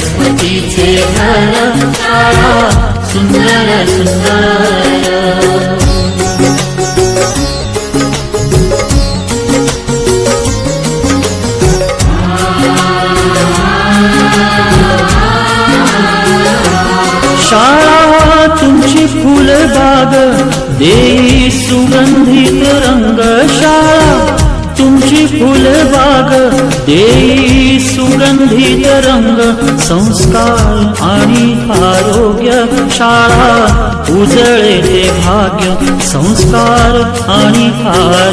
सरस्वतीचे घर सुंदर सुंदर. शाळा तुमची फुलबाग देई सुगंधित रंग शाळा तुमची फुलबाग देई सुगंधित रंग संस्कार आणि आरोग्य शाळा उजळे ते भाग्य संस्कार आणि आरोग्य